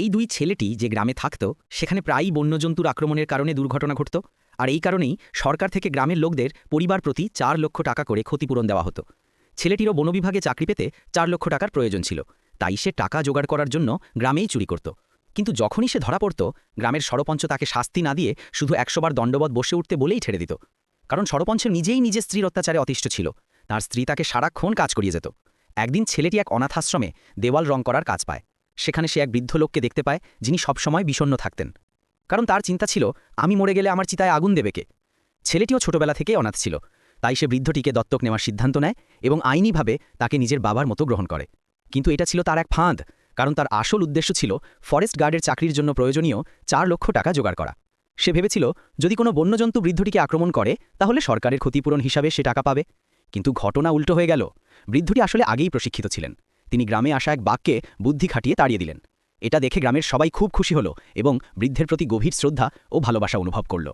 এই দুই ছেলেটি যে গ্রামে থাকত, সেখানে প্রায়ই বন্যজন্তুর আক্রমণের কারণে দুর্ঘটনা ঘটত, আর এই কারণেই সরকার থেকে গ্রামের লোকদের পরিবার প্রতি চার লক্ষ টাকা করে ক্ষতিপূরণ দেওয়া হতো। ছেলেটিরও বনবিভাগে চাকরি পেতে চার লক্ষ টাকার প্রয়োজন ছিল, তাই সে টাকা জোগাড় করার জন্য গ্রামেই চুরি করত। কিন্তু যখনই সে ধরা পড়ত, গ্রামের সরপঞ্চ তাকে শাস্তি না দিয়ে শুধু একশোবার দণ্ডবধ বসে উঠতে বলেই ছেড়ে দিত। কারণ সরপঞ্চ নিজেই নিজের স্ত্রীর অত্যাচারে অতিষ্ঠ ছিল, তার স্ত্রী তাকে সারাক্ষণ কাজ করিয়ে যেত। একদিন ছেলেটি এক অনাথাশ্রমে দেওয়াল রং করার কাজ পায়। সেখানে সে এক বৃদ্ধ লোককে দেখতে পায়, যিনি সবসময় বিষণ্ণ থাকতেন। কারণ তার চিন্তা ছিল, আমি মরে গেলে আমার চিতায় আগুন দেবে কে? ছেলেটিও ছোটবেলা থেকেই অনাথ ছিল। তাই সে বৃদ্ধটিকে দত্তক নেওয়ার সিদ্ধান্ত নেয় এবং আইনিভাবে তাকে নিজের বাবার মতো গ্রহণ করে। কিন্তু এটা ছিল তার এক ফাঁদ, কারণ তার আসল উদ্দেশ্য ছিল ফরেস্ট গার্ডের চাকরির জন্য প্রয়োজনীয় চার লক্ষ টাকা জোগাড় করা। সে ভেবেছিল, যদি কোনো বন্যজন্তু বৃদ্ধটিকে আক্রমণ করে, তাহলে সরকারের ক্ষতিপূরণ হিসাবে সে টাকা পাবে। কিন্তু ঘটনা উল্টো হয়ে গেল। বৃদ্ধটি আসলে আগেই প্রশিক্ষিত ছিলেন। তিনি গ্রামে আসা এক বাক্যে বুদ্ধি খাটিয়ে তাড়িয়ে দিলেন। এটা দেখে গ্রামের সবাই খুব খুশি হল এবং বৃদ্ধের প্রতি গভীর শ্রদ্ধা ও ভালোবাসা অনুভব করল।